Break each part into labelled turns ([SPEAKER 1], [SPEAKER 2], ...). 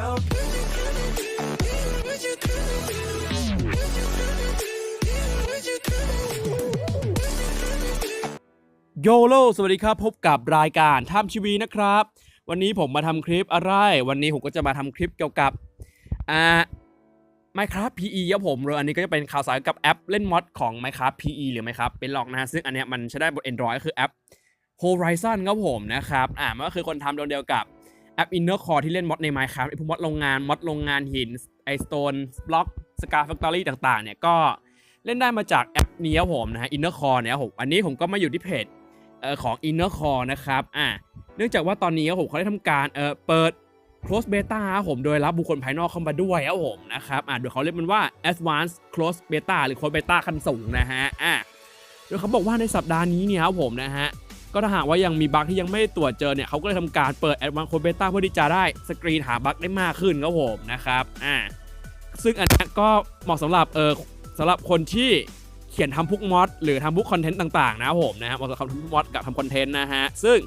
[SPEAKER 1] out.
[SPEAKER 2] โยโลสวัสดีครับ พบกับรายการทำชีวีนะครับ วันนี้ผมมาทำคลิปอะไร วันนี้ผมก็จะมาทำคลิปเกี่ยวกับอ่า Minecraft PE ครับผมหรืออันนี้ก็จะเป็นข่าวสารกับแอปเล่นมอดของ Minecraft PE หรือ Minecraft เป็นหลอกนะฮะซึ่งอันเนี้ยมันใช้ได้บน Android ก็คือแอป Horizon ครับผมนะครับ อ่ามันก็คือคนทำเดียวกับ แอป Inner Core ที่เล่นมอดใน Minecraft ไอพวกมอดโรงงานมอดโรงงานหินไอ Stone Block Scar Factory ต่างๆ เนี่ยก็เล่นได้มาจากแอปนี้ครับผมนะฮะ Inner Core เนี่ยผมอันนี้ผมก็มาอยู่ที่เพจเอ่อของ Inner Core นะครับอ่าเนื่องจากว่าตอนนี้ครับผมเขาได้ทำการเอ่อเปิด close beta ครับผมโดยรับบุคคลภายนอกเข้ามาด้วยครับผมนะครับอ่าโดยเขาเรียกมันว่า advanced close beta หรือ close beta ขั้นสูงนะฮะอ่าโดยเขาบอกว่าในสัปดาห์นี้เนี่ยครับผมนะฮะ ก็ถ้าหากว่ายังมีบั๊กที่ยังไม่ตรวจเจอเนี่ยเขาก็เลยทำการเปิด advanced close beta เพื่อที่จะได้สกรีนหาบั๊กได้มากขึ้นครับผมนะครับอ่าซึ่งอันนี้ก็เหมาะสำหรับเออสำหรับคนที่เขียนทำพวกมอดหรือทำพวกคอนเทนต์ต่างๆ นะครับผมนะฮะเหมาะสำหรับทำพวกมอดกับทำคอนเทนต์นะฮะซึ่ง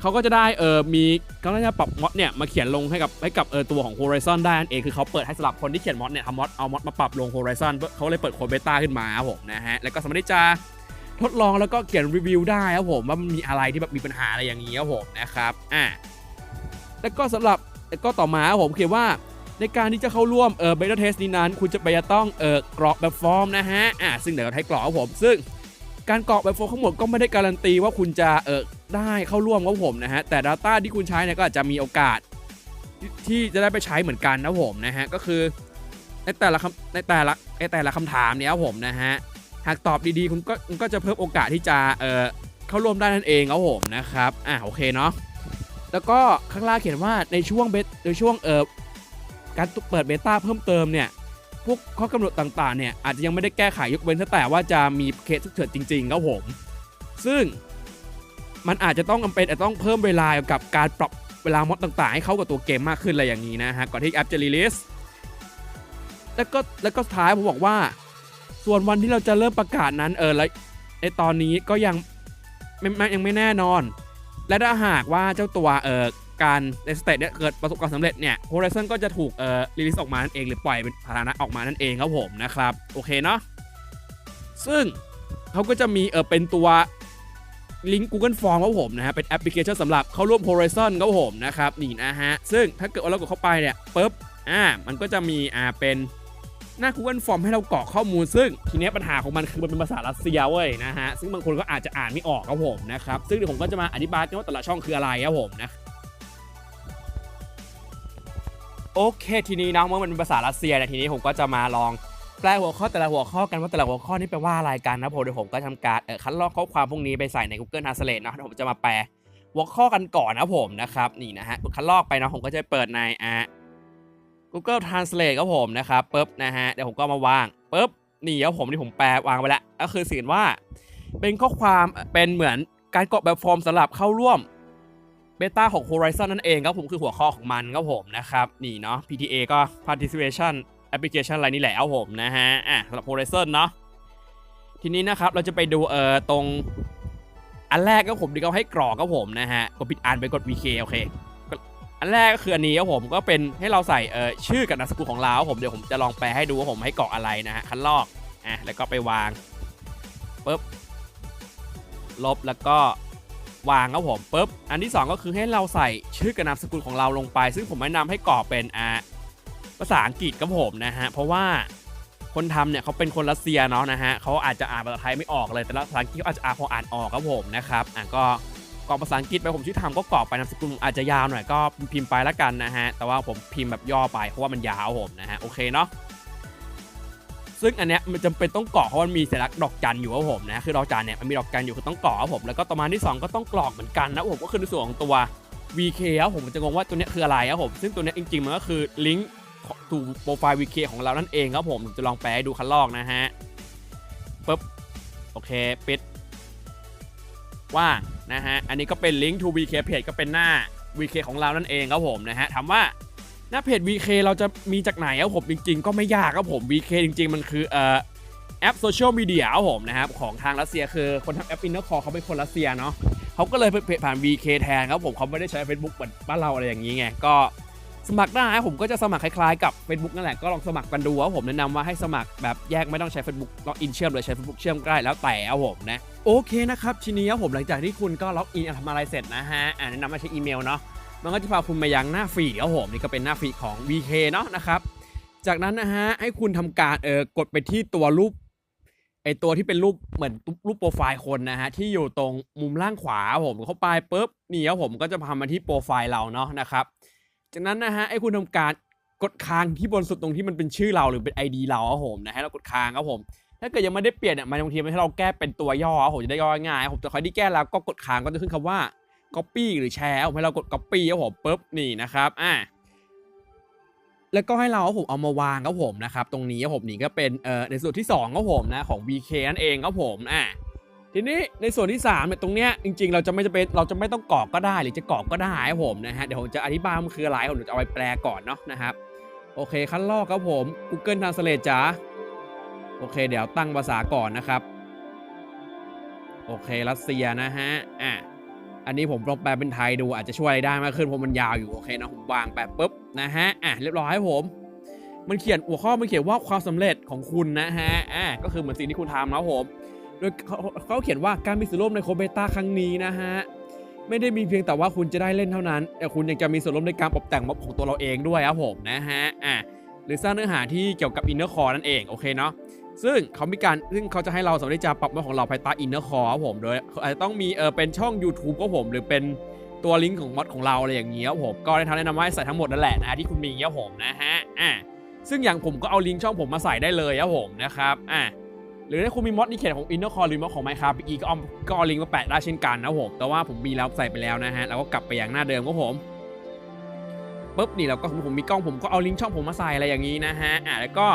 [SPEAKER 2] เขาก็จะได้เออมีเขาก็จะปรับมอดเนี่ยมาเขียนลงให้กับให้กับเออตัวของ Horizon ได้นั่นเองคือเขาเปิดให้สำหรับคนที่เขียนมอดเนี่ยทำมอดเอามอดมาปรับลง Horizon เขาเลยเปิดโค้ดเบต้าขึ้นมาครับผมนะฮะแล้วก็สามารถที่จะ ทดลองแล้วก็เขียนรีวิวได้ครับผมว่ามันมีอะไรที่แบบมีปัญหาอะไรอย่างนี้ครับผมนะครับอ่าแล้วก็สำหรับแล้วก็ต่อมาครับผมเขียนว่าในการที่จะเข้าร่วมเออเบต้าเทสนี้นั้น คุณจะไปจะต้องเออกรอกแบบฟอร์มนะฮะอ่าซึ่งเดี๋ยวเราให้กรอกครับผม ซึ่งการกรอกแบบฟอร์มทั้งหมดก็ไม่ได้การันตีว่าคุณจะเออได้เข้าร่วมครับผมนะฮะแต่ Data ที่คุณใช้เนี่ยก็อาจจะมีโอกาส ที่จะได้ไปใช้เหมือนกันนะผมนะฮะก็คือในแต่ละคำในแต่ละในแต่ละคำถามเนี่ยครับผมนะฮะากตอบดีๆ คุณก็ก็จะเพิ่มโอกาสที่จะเออเข้าร่วมได้นั่นเองครับผมนะครับอ่าโอเคเนาะแล้วก็ข้างล่างเขียนว่าในช่วงเบในช่วงเออการเปิดเบต้าเพิ่มเติมเนี่ยพวกข้อกำหนดต่างๆเนี่ยอาจจะยังไม่ได้แก้ไขยกเว้นแต่ว่าจะมีเคสฉุกเฉินจริงๆครับผม ซึ่งมันอาจจะต้องจำเป็นจะต้องเพิ่มเวลากับการปรับเวลามอดต่างๆ ให้เข้ากับตัวเกมมากขึ้นอะไรอย่างนี้นะฮะก่อนที่แอปจะรีลิสแล้วก็แล้วก็สุดท้ายผมบอกว่า ส่วนวันที่เราจะเริ่มประกาศนั้นเออแล้วในตอนนี้ก็ยังไม่ยังไม่แน่นอน และถ้าหากว่าเจ้าตัวเออการในสเตจเนี่ยเกิดประสบความสำเร็จเนี่ย Horizon ก็จะถูกเอ่อรีลิสออกมานั่นเองหรือปล่อยเป็นสาธารณะออกมานั่นเองครับผมนะครับ โอเคเนาะซึ่งเขาก็จะมีเออเป็นตัวลิงก์ Google Form ครับผมนะฮะเป็นแอปพลิเคชันสำหรับเข้าร่วม Horizon ครับผมนะครับนี่นะฮะ ซึ่งถ้าเกิดว่าเรากดเข้าไปเนี่ยปุ๊บอ่ามันก็จะมีอ่าเป็น หน้า Google Form ให้เรากรอกข้อมูลซึ่งทีนี้ปัญหาของมันคือมันเป็นภาษารัสเซียเว้ยนะฮะซึ่งบางคนก็อาจจะอ่านไม่ออกครับผมนะครับซึ่งเดี๋ยวผมก็จะมาอธิบายว่าแต่ละช่องคืออะไรครับผมนะโอเคทีนี้นะเมื่อมันเป็นภาษารัสเซียนยทีนี้ผมก็จะมาลองแปลหัวข้อแต่ละหัวข้อกันว่าแต่ละหัวข้อนี่แปลว่าอะไรกันนะผมเดี๋ยวผมก็ทำการคัดลอกข้อความพวกนี้ไปใส่ใน Google Translate นะผมจะมาแปลหัวข้อกันก่อนนะผมนะครับนี่นะฮะคัดลอกไปนะผมก็จะเปิดในอ่า Google Translate ครับผมนะครับปุ๊บนะฮะเดี๋ยวผมก็มาวางปุ๊บนี่ครับผมที่ผมแปลวางไปแล้วก็คือสิ่งว่า เป็นข้อความเป็นเหมือนการกรอกแบบฟอร์มสำหรับเข้าร่วมเบต้าของ Horizon นั่นเองครับผมคือหัวข้อของมันครับผมนะครับนี่เนาะ PTA ก็ Participation Application อะไรนี่แหละครับผมนะฮะอะสำหรับ Horizon เนาะทีนี้นะครับเราจะไปดูเอ่อตรงอันแรกก็ผมที่เขาให้กรอกครับผมนะฮะกดปิดอ่านไปกด VK โอเค อันแรกก็คืออันนี้ครับผมก็เป็นให้เราใส่เอ่อชื่อกับนามสกุลของเราครับผมเดี๋ยวผมจะลองแปลให้ดูว่าผมให้กรอกอะไรนะฮะคันลอกอะแล้วก็ไปวางปุ๊บลบแล้วก็วางครับผมปุ๊บอันที่ 2 ก็คือให้เราใส่ชื่อกับนามสกุลของเราลงไป ซึ่งผมแนะนำให้กรอกเป็นอ่าภาษาอังกฤษครับผมนะฮะเพราะว่าคนทำเนี่ยเขาเป็นคนรัสเซียเนาะนะฮะเขาอาจจะอ่านภาษาไทยไม่ออกเลยแต่ภาษาอังกฤษเขาอาจจะอ่านพออ่านออกครับผมนะครับอะก็ กรอกภาษาอังกฤษไปผมชื่อทำก็กรอกไปนามสกุลอาจจะยาวหน่อยก็พิมพ์ไปแล้วกันนะฮะ แต่ว่าผมพิมพ์แบบย่อไปเพราะว่ามันยาวผมนะฮะโอเคเนาะซึ่งอันเนี้ยมันจำเป็นต้องกรอกเพราะมันมีสัญลักษณ์ดอกจันอยู่ครับผมนะคือดอกจันเนี่ยมันมีดอกจันอยู่คือต้องกรอกครับผมแล้วก็ต่อมาที่ 2 ก็ต้องกรอกเหมือนกันนะผมก็คือในส่วนของตัว VK ครับผมมันจะงงว่าตัวเนี้ยคืออะไรครับผมซึ่งตัวเนี้ยจริงๆมันก็คือลิงก์ถูโปรไฟล์ VK ของเรานั่นเองครับผมผมจะลองแปลให้ดูคันลอกนะฮะปุ๊บโอเคปิดว่าง นะฮะ อันนี้ก็เป็นลิงก์ to VK page ก็เป็นหน้า VK ของเรานั่นเองครับผมนะฮะถามว่าหน้าเพจ VK เราจะมีจากไหนครับผมจริง ๆ ก็ไม่ยากครับผม VK จริง ๆ มันคือเอ่อแอปโซเชียลมีเดียครับผมนะครับของทางรัสเซียคือคนทำแอปอินเนอร์คอเขาเป็นคนรัสเซียเนาะเขาก็เลยเพจผ่าน VK แทนครับผมเขาไม่ได้ใช้ Facebook เหมือนบ้านเราอะไรอย่างนี้ไงก็ สมัครได้ผมก็จะสมัครคล้ายๆกับ Facebook นั่นแหละก็ลองสมัครกันดูครับผมแนะนำว่าให้สมัครแบบแยกไม่ต้องใช้ Facebook ล็อกอินเชื่อมเลยใช้ Facebook เชื่อมก็ได้แล้วแต่ครับผมนะโอเคนะครับทีนี้ผมหลังจากที่คุณก็ล็อกอินทำอะไรเสร็จนะฮะแนะนำมาใช้อีเมลเนาะมันก็จะพาคุณมายังหน้าฟีดครับผมนี่ก็เป็นหน้าฟีดของ VK เนาะนะครับจากนั้นนะฮะให้คุณทำการเออกดไปที่ตัวรูปไอตัวที่เป็นรูปเหมือนรูปโปรไฟล์คนนะฮะที่อยู่ตรงมุมล่างขวาผมเข้าไปปุ๊บนี่ครับผมก็จะพามาที่โปรไฟล์เราเนาะนะครับ จากนั้นนะฮะไอ้คุณทำการกดค้างที่บนสุดตรงที่มันเป็นชื่อเราหรือเป็น ID เราครับผมนะฮะเรากดค้างครับผม ถ้าเกิดยังไม่ได้เปลี่ยนเนี่ยมันบางทีมันให้เราแก้เป็นตัวย่อครับผมจะได้ย่อง่ายผมจะคอยที่แก้แล้วก็กดค้างก็จะขึ้นคำว่า copy หรือแชร์ผมให้เรากด copy ครับผมปุ๊บนี่นะครับอ่าแล้วก็ให้เราครับผมเอามาวางครับผมนะครับตรงนี้ครับผมนี่ก็เป็นเอ่อในส่วนที่สองครับผมนะของ BK นั่นเองครับผมอ่า ทีนี้ในส่วนที่3เนี่ยตรงเนี้ยจริงๆ เราจะไม่จะเป็นเราจะไม่ต้องกรอกก็ได้หรือจะกรอกก็ได้ครับผมนะฮะเดี๋ยวผมจะอธิบายมันคืออะไรผมจะเอาไปแปลก่อนเนาะนะครับโอเคขั้นแรกครับผม Google Translate จ้าโอเค เดี๋ยวตั้งภาษาก่อนนะครับ โอเครัสเซียนะฮะอะอันนี้ผมลองแปลเป็นไทยดูอาจจะช่วยอะไรได้มากขึ้นเพราะมันยาวอยู่โอเคนะผมวางแปลปุ๊บนะฮะอะเรียบร้อยครับผม มันเขียนหัวข้อมันเขียนว่าความสำเร็จของคุณนะฮะอะก็คือเหมือนสิ่งที่คุณทำนะครับผม โดยเขาเขาเขียนว่าการมีส่วนร่วมในโคเบต้าครั้งนี้นะฮะ ไม่ได้มีเพียงแต่ว่าคุณจะได้เล่นเท่านั้น แต่คุณยังจะมีส่วนร่วมในการปรับแต่งม็อบของตัวเราเองด้วยครับผมนะฮะอะหรือสร้างเนื้อหาที่เกี่ยวกับอินเนอร์คอร์นั่นเองโอเคเนาะซึ่งเขามีการซึ่งเขาจะให้เราสามารถที่จะปรับม็อบของเราภายใต้อินเนอร์คอร์ครับผมโดยอาจจะต้องมีเออเป็นช่อง YouTube ก็ผม หรือเป็นตัวลิงก์ของม็อดของเราอะไรอย่างเงี้ยครับผมก็ได้ทำแนะนำว่าให้ใส่ทั้งหมดนั่นแหละนะที่คุณมีครับผมนะฮะอะซึ่งอย่างผมก็เอาลิงก์ช่องผมมาใส่ได้เลยครับผมนะครับอะ หรือถ้าคุณมีมอดนี่เขียนของ Inner Core หรือมอดของ Minecraft อีกก็เอาก็เอาลิงก์มาแปะได้เช่นกันนะผมแต่ว่าผมมีแล้วใส่ไปแล้วนะฮะแล้วก็กลับไปอย่างหน้าเดิมก็ผมปุ๊บนี่เราก็ผมมีกล้องผมก็เอาลิงก์ช่องผมมาใส่อะไรอย่างนี้นะฮะอ่าแล้วก็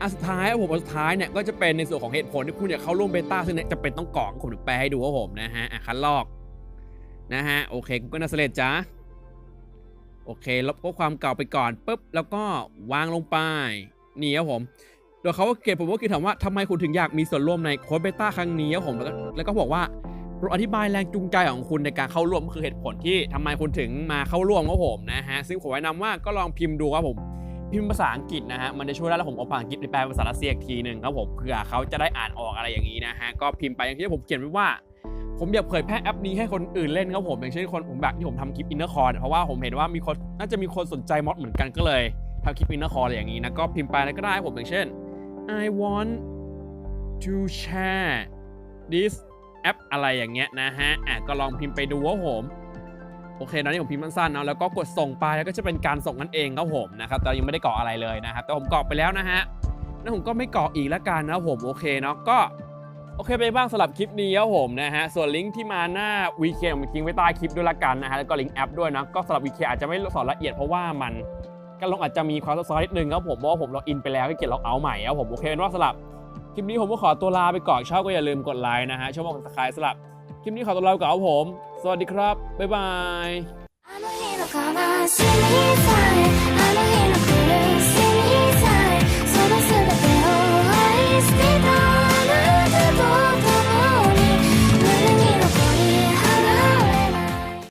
[SPEAKER 2] อันสุดท้ายผมอันสุดท้ายเนี่ยก็จะเป็นในส่วนของเหตุผลที่คุณอยากเข้าร่วมเบต้าซึ่งเนี่จะเป็นต้องกรอกผมแปลให้ดูว่าผมนะฮะอะคันลอกนะฮะโอเคกูก็น่าเสเลดจ้าโอเคลบข้อความเก่าไปก่อนปุ๊บแล้วก็วางลงไปนี่ครับผม โดยเขาเก็เกตผมก็คือถามว่าทำไมคุณถึงอยากมีส่วนร่วมในโค้ดเบต้าครั้งนี้ครับผมแล้วก็แล้วก็บอกว่าโปรดอธิบายแรงจูงใจของคุณในการเข้าร่วมก็คือเหตุผลที่ทำไมคุณถึงมาเข้าร่วมครับผมนะฮะซึ่งผมแนะนำว่าก็ลองพิมพ์ดูครับผม พิมพ์ภาษาอังกฤษนะฮะมันจะช่วยได้แล้วผมเอาภาษาอังกฤษไปแปลเป็นภาษารัสเซียอีกทีหนึ่งครับผมเผื่อเขาจะได้อ่านออกอะไรอย่างนี้นะฮะก็พิมพ์ไปอย่างที่ผมเขียนไว้ว่า ผมอยากเผยแพร่แอปนี้ให้คนอื่นเล่นครับผมอย่างเช่นคนผมแบบที่ผมทำคลิปอินเนอร์คอร์เพราะว่าผมเห็นว่ามีคนน่าจะมีคนสนใจมอดเหมือนกันก็เลยทำคลิปอินเนอร์คอร์อะไรอย่างนี้นะก็พิมพ์ไปแล้วก็ได้ผมอย่างเช่น I want to share this app อะไรอย่างเงี้ยนะฮะ อะก็ลองพิมพ์ไปดูว่าผม โอเคตอนนี้ผมพิมพ์สั้นๆเนาะ แล้วก็กดส่งไป แล้วก็จะเป็นการส่งนั่นเองครับผมนะครับ แต่ยังไม่ได้กรอกอะไรเลยนะครับ แต่ผมกรอกไปแล้วนะฮะ แล้วผมก็ไม่กรอกอีกแล้วกันนะผม โอเคเนาะ ก็โอเคไปบ้างสำหรับคลิปนี้ครับผมนะฮะ ส่วนลิงก์ที่มาหน้า VK ผมทิ้งไว้ใต้คลิปด้วยละกันนะฮะ แล้วก็ลิงก์แอปด้วยนะ ก็สำหรับ VK อาจจะไม่สอนละเอียดเพราะว่ามัน การลงอาจจะมีความซับซ้อนนิดนึงครับผมเพราะว่าผมล็อกอินไปแล้วก็เกียรล็อกเอาท์ใหม่ครับผมโอเคเป็นว่าสลับคลิปนี้ผมก็ขอตัวลาไปก่อนชอบก็อย่าลืมกดไลค์นะฮะชอบกดสกายสลับคลิปนี้ขอตัวลาไปก่อนครับผม สวัสดีครับบ๊ายบาย